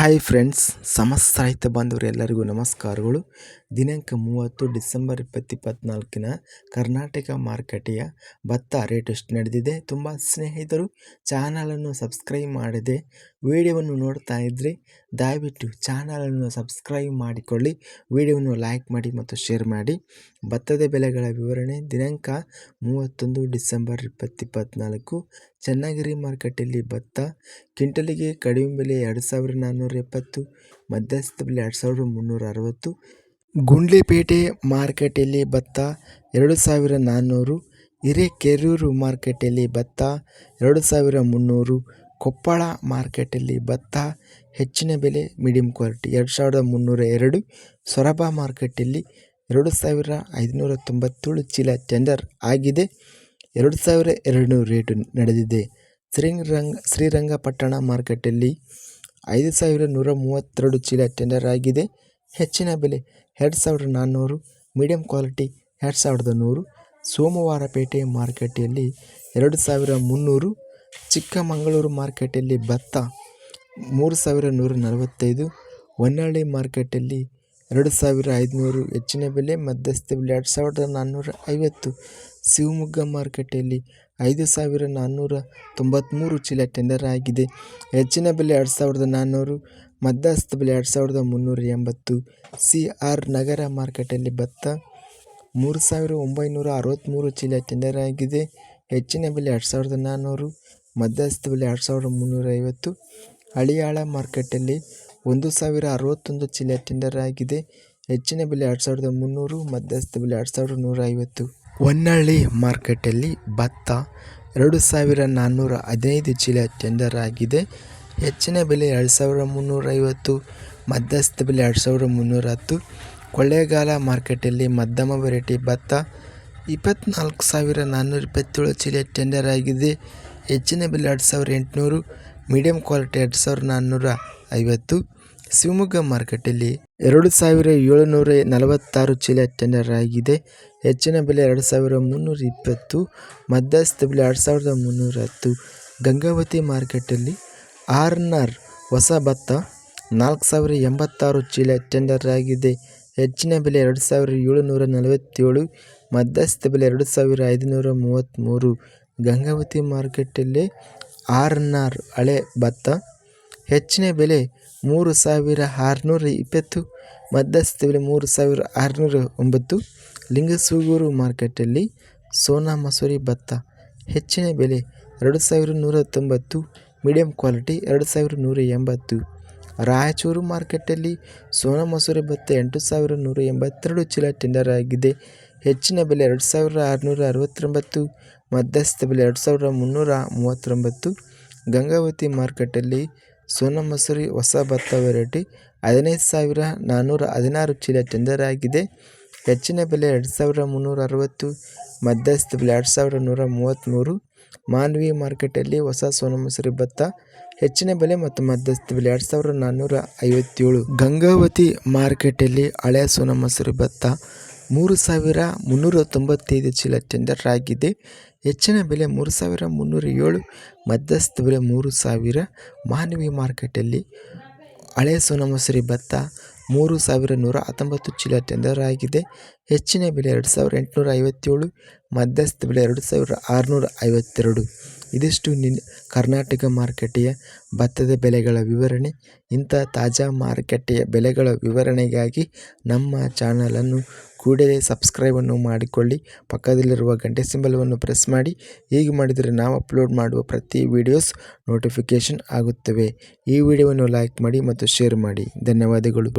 Hi friends, ಸಮಸ್ತ ಬಾಂಧವರು ಎಲ್ಲರಿಗೂ ನಮಸ್ಕಾರಗಳು. ದಿನಾಂಕ ಮೂವತ್ತು ಡಿಸೆಂಬರ್ ಇಪ್ಪತ್ತು ಇಪ್ಪತ್ತ್ನಾಲ್ಕಿನ ಕರ್ನಾಟಕ ಮಾರುಕಟ್ಟೆಯ ಭತ್ತ ರೇಟ್ ಎಷ್ಟು ನಡೆದಿದೆ, ತುಂಬ ಸ್ನೇಹಿತರು ಚಾನಲನ್ನು ಸಬ್ಸ್ಕ್ರೈಬ್ ಮಾಡದೆ. ವಿಡಿಯೋವನ್ನು ನೋಡ್ತಾ ಇದ್ದರೆ ದಯವಿಟ್ಟು ಚಾನಲನ್ನು ಸಬ್ಸ್ಕ್ರೈಬ್ ಮಾಡಿಕೊಳ್ಳಿ. ವಿಡಿಯೋವನ್ನು ಲೈಕ್ ಮಾಡಿ ಮತ್ತು ಶೇರ್ ಮಾಡಿ. ಭತ್ತದ ಬೆಲೆಗಳ ವಿವರಣೆ. ದಿನಾಂಕ ಮೂವತ್ತೊಂದು ಡಿಸೆಂಬರ್ ಇಪ್ಪತ್ತು ಇಪ್ಪತ್ತ್ನಾಲ್ಕು ಚನ್ನಗಿರಿ ಮಾರುಕಟ್ಟೆಯಲ್ಲಿ ಭತ್ತ ಕ್ವಿಂಟಲಿಗೆ ಕಡಿಮೆ ಬೆಲೆ ಎರಡು ಸಾವಿರದ ನಾನ್ನೂರ ಎಪ್ಪತ್ತು, ಮಧ್ಯಸ್ಥ ಬೆಲೆ ಎರಡು ಸಾವಿರದ ಮುನ್ನೂರ ಅರವತ್ತು. ಗುಂಡ್ಲಿಪೇಟೆ ಮಾರುಕಟ್ಟೆಯಲ್ಲಿ ಭತ್ತ ಎರಡು ಸಾವಿರ ನಾನ್ನೂರು. ಹಿರೇಕೆರೂರು ಮಾರುಕಟ್ಟೆಯಲ್ಲಿ ಭತ್ತ ಎರಡು ಸಾವಿರ ಮುನ್ನೂರು. ಕೊಪ್ಪಳ ಮಾರ್ಕೆಟಲ್ಲಿ ಭತ್ತ, ಹೆಚ್ಚಿನ ಬೆಲೆ ಮೀಡಿಯಂ ಕ್ವಾಲಿಟಿ ಎರಡು ಸಾವಿರದ ಮುನ್ನೂರ ಎರಡು, ಸೊರಬ ಮಾರ್ಕೆಟಲ್ಲಿ ಎರಡು ಸಾವಿರ ಐದುನೂರ ತೊಂಬತ್ತೇಳು ಚೀಲ ಟೆಂಡರ್ ಆಗಿದೆ. ಎರಡು ಸಾವಿರ ಎರಡು ರೇಟು ನಡೆದಿದೆ. ಶ್ರೀರಂಗ, ಶ್ರೀರಂಗಪಟ್ಟಣ ಮಾರ್ಕೆಟಲ್ಲಿ ಐದು ಸಾವಿರ ನೂರ ಮೂವತ್ತೆರಡು ಚೀಲ ಟೆಂಡರ್ ಆಗಿದೆ. ಹೆಚ್ಚಿನ ಬೆಲೆ ಎರಡು ಸಾವಿರದ ನಾನ್ನೂರು ಮೀಡಿಯಂ ಕ್ವಾಲಿಟಿ ಎರಡು ಸಾವಿರದ ನೂರು. ಸೋಮವಾರಪೇಟೆ ಮಾರುಕಟ್ಟೆಯಲ್ಲಿ ಎರಡು ಸಾವಿರ ಮುನ್ನೂರು ಚಿಕ್ಕಮಗಳೂರು ಮಾರ್ಕೆಟಲ್ಲಿ ಭತ್ತ ಮೂರು ಸಾವಿರ ನೂರ ನಲವತ್ತೈದು, ಹೊನ್ನಾಳಿ ಮಾರ್ಕೆಟಲ್ಲಿ ಎರಡು ಸಾವಿರ ಐದುನೂರು, ಹೆಚ್ಚಿನ ಬೆಲೆ ಮಧ್ಯಸ್ಥ ಬೆಲೆ ಎರಡು ಸಾವಿರದ ನಾನ್ನೂರ ಐವತ್ತು, ಶಿವಮೊಗ್ಗ ಮಾರ್ಕೆಟಲ್ಲಿ ಐದು ಸಾವಿರ ನಾನ್ನೂರ ತೊಂಬತ್ತ್ಮೂರು ಚೀಲ ಟೆಂಡರ್ ಆಗಿದೆ. ಹೆಚ್ಚಿನ ಬೆಲೆ ಎರಡು ಸಾವಿರದ ನಾನ್ನೂರು, ಮಧ್ಯಸ್ಥ ಬೆಲೆ ಎರಡು ಸಾವಿರದ ಮುನ್ನೂರ ಎಂಬತ್ತು, ಸಿ ಆರ್ ನಗರ ಮಾರ್ಕೆಟಲ್ಲಿ ಭತ್ತ ಮೂರು ಸಾವಿರ ಒಂಬೈನೂರ ಅರವತ್ತ್ಮೂರು ಚೀಲ ಟೆಂಡರ್ ಆಗಿದೆ. ಹೆಚ್ಚಿನ ಬೆಲೆ ಎರಡು ಸಾವಿರದ ನಾನ್ನೂರು ಮಧ್ಯಸ್ಥ ಬೆಲೆ ಎರಡು ಸಾವಿರದ ಮುನ್ನೂರ ಐವತ್ತು ಹಳಿಯಾಳ ಮಾರ್ಕೆಟಲ್ಲಿ ಒಂದು ಸಾವಿರ ಅರವತ್ತೊಂದು ಚೀಲ ಟೆಂಡರ್ ಆಗಿದೆ. ಹೆಚ್ಚಿನ ಬೆಲೆ ಎರಡು ಸಾವಿರದ ಮುನ್ನೂರು, ಮಧ್ಯಸ್ಥ ಬೆಲೆ ಎರಡು ಸಾವಿರದ ನೂರ ಐವತ್ತು. ಹೊನ್ನಳ್ಳಿ ಮಾರ್ಕೆಟಲ್ಲಿ ಭತ್ತ ಎರಡು ಸಾವಿರ ನಾನ್ನೂರ ಹದಿನೈದು ಚೀಲ ಟೆಂಡರ್ ಆಗಿದೆ. ಹೆಚ್ಚಿನ ಬೆಲೆ ಎರಡು ಸಾವಿರ ಮುನ್ನೂರ ಐವತ್ತು, ಮಧ್ಯಸ್ಥ ಬೆಲೆ ಎರಡು ಸಾವಿರದ ಮುನ್ನೂರ ಹತ್ತು. ಕೊಳ್ಳೇಗಾಲ ಮಾರ್ಕೆಟಲ್ಲಿ ಮಧ್ಯಮ ವೆರೈಟಿ ಭತ್ತ ಇಪ್ಪತ್ತ್ನಾಲ್ಕು ಸಾವಿರ ನಾನ್ನೂರ ಇಪ್ಪತ್ತೇಳು ಚೀಲ ಟೆಂಡರ್ ಆಗಿದೆ. ಹೆಚ್ಚಿನ ಬೆಲೆ ಎರಡು ಸಾವಿರ ಎಂಟುನೂರು ಮೀಡಿಯಂ ಕ್ವಾಲಿಟಿ ಎರಡು ಸಾವಿರ ನಾನ್ನೂರ ಐವತ್ತು, ಶಿವಮೊಗ್ಗ ಮಾರ್ಕೆಟಲ್ಲಿ ಎರಡು ಸಾವಿರ ಏಳುನೂರ ನಲವತ್ತಾರು ಚೀಲ ಟೆಂಡರ್ ಆಗಿದೆ. ಹೆಚ್ಚಿನ ಬೆಲೆ ಎರಡು ಸಾವಿರ ಮುನ್ನೂರ ಇಪ್ಪತ್ತು, ಮಧ್ಯಸ್ಥ ಬೆಲೆ ಎರಡು ಸಾವಿರದ ಮುನ್ನೂರ ಹತ್ತು. ಗಂಗಾವತಿ ಮಾರ್ಕೆಟಲ್ಲಿ ಆರ್ನರ್ ಹೊಸ ಭತ್ತ ನಾಲ್ಕು ಸಾವಿರ ಎಂಬತ್ತಾರು ಚೀಲ ಟೆಂಡರ್ ಆಗಿದೆ. ಹೆಚ್ಚಿನ ಬೆಲೆ ಎರಡು ಸಾವಿರ ಏಳುನೂರ ನಲವತ್ತೇಳು, ಮಧ್ಯಸ್ಥ ಬೆಲೆ ಎರಡು ಸಾವಿರ ಐದುನೂರ ಮೂವತ್ತ್ಮೂರು ಗಂಗಾವತಿ ಮಾರ್ಕೆಟಲ್ಲಿ ಆರ್ ಹಳೆ ಭತ್ತ. ಹೆಚ್ಚಿನ ಬೆಲೆ ಮೂರು ಸಾವಿರ ಆರುನೂರ ಇಪ್ಪತ್ತು ಮಧ್ಯಸ್ಥ ಬೆಲೆ ಮೂರು ಸಾವಿರ ಆರುನೂರ ಒಂಬತ್ತು. ಲಿಂಗಸೂಗೂರು ಮಾರ್ಕೆಟಲ್ಲಿ ಸೋನಾ ಮಸೂರಿ ಭತ್ತ. ಹೆಚ್ಚಿನ ಬೆಲೆ ಎರಡು ಸಾವಿರ ನೂರ ತೊಂಬತ್ತು, ಮೀಡಿಯಂ ಕ್ವಾಲಿಟಿ ಎರಡು ಸಾವಿರ ನೂರ ಎಂಬತ್ತು. ರಾಯಚೂರು ಮಾರ್ಕೆಟಲ್ಲಿ ಸೋನಾ ಮಸೂರಿ ಭತ್ತ ಎಂಟು ಸಾವಿರ ನೂರ ಎಂಬತ್ತೆರಡು ಚೀಲ ಟೆಂಡರ್ ಆಗಿದೆ. ಹೆಚ್ಚಿನ ಬೆಲೆ ಎರಡು ಸಾವಿರದ ಆರುನೂರ ಅರವತ್ತೊಂಬತ್ತು ಮಧ್ಯಸ್ಥ ಬೆಲೆ ಎರಡು ಸಾವಿರದ ಮುನ್ನೂರ ಮೂವತ್ತೊಂಬತ್ತು ಗಂಗಾವತಿ ಮಾರ್ಕೆಟಲ್ಲಿ ಸೋನಾ ಮಸೂರಿ ಹೊಸ ಭತ್ತ ವೆರೈಟಿ ಹದಿನೈದು ಸಾವಿರ ನಾನ್ನೂರ ಹದಿನಾರು ಚೀಲ ಟೆಂಡರ್ ಆಗಿದೆ ಹೆಚ್ಚಿನ ಬೆಲೆ ಎರಡು ಸಾವಿರದ ಮುನ್ನೂರ ಅರವತ್ತು ಮಧ್ಯಸ್ಥ ಬೆಲೆ ಎರಡು ಸಾವಿರ ನೂರ ಮೂವತ್ತ್ಮೂರು ಮಾನ್ವಿ ಮಾರ್ಕೆಟಲ್ಲಿ ಹೊಸ ಸೋನಾ ಮಸೂರಿ ಭತ್ತ, ಹೆಚ್ಚಿನ ಬೆಲೆ ಮತ್ತು ಮಧ್ಯಸ್ಥ ಬೆಲೆ ಎರಡು ಸಾವಿರದ ನಾನ್ನೂರ ಐವತ್ತೇಳು ಗಂಗಾವತಿ ಮಾರ್ಕೆಟಲ್ಲಿ ಹಳೆಯ ಸೋನಾ ಮಸೂರಿ ಭತ್ತ ಮೂರು ಸಾವಿರ ಮುನ್ನೂರ ತೊಂಬತ್ತೈದು ಚೀಲ ಟೆಂಡರ್ ಆಗಿದೆ ಹೆಚ್ಚಿನ ಬೆಲೆ ಮೂರು ಸಾವಿರ ಮುನ್ನೂರ ಏಳು, ಮಧ್ಯಸ್ಥ ಬೆಲೆ ಮೂರು ಸಾವಿರ. ಮಾನವಿ ಮಾರ್ಕೆಟಲ್ಲಿ ಹಳೆ ಸೋನಮಸೂರಿ ಭತ್ತ ಮೂರು ಸಾವಿರ ನೂರ ಹತ್ತೊಂಬತ್ತು ಚೀಲ ಟೆಂಡರ್ ಆಗಿದೆ ಹೆಚ್ಚಿನ ಬೆಲೆ ಎರಡು ಸಾವಿರ ಎಂಟುನೂರ ಐವತ್ತೇಳು, ಮಧ್ಯಸ್ಥ ಬೆಲೆ ಎರಡು ಸಾವಿರ ಆರುನೂರ ಐವತ್ತೆರಡು. ಇದಿಷ್ಟು ನಿನ್ನ ಕರ್ನಾಟಕ ಮಾರುಕಟ್ಟೆಯ ಭತ್ತದ ಬೆಲೆಗಳ ವಿವರಣೆ. ಇಂಥ ತಾಜಾ ಮಾರುಕಟ್ಟೆಯ ಬೆಲೆಗಳ ವಿವರಣೆಗಾಗಿ ನಮ್ಮ ಚಾನಲನ್ನು ಕೂಡಲೇ ಸಬ್ಸ್ಕ್ರೈಬನ್ನು ಮಾಡಿಕೊಳ್ಳಿ. ಪಕ್ಕದಲ್ಲಿರುವ ಗಂಟೆ ಸಿಂಬಲವನ್ನು ಪ್ರೆಸ್ ಮಾಡಿ. ಹೀಗೆ ಮಾಡಿದರೆ ನಾವು ಅಪ್ಲೋಡ್ ಮಾಡುವ ಪ್ರತಿ ವಿಡಿಯೋಸ್ ನೋಟಿಫಿಕೇಷನ್ ಆಗುತ್ತವೆ. ಈ ವಿಡಿಯೋವನ್ನು ಲೈಕ್ ಮಾಡಿ ಮತ್ತು ಶೇರ್ ಮಾಡಿ. ಧನ್ಯವಾದಗಳು.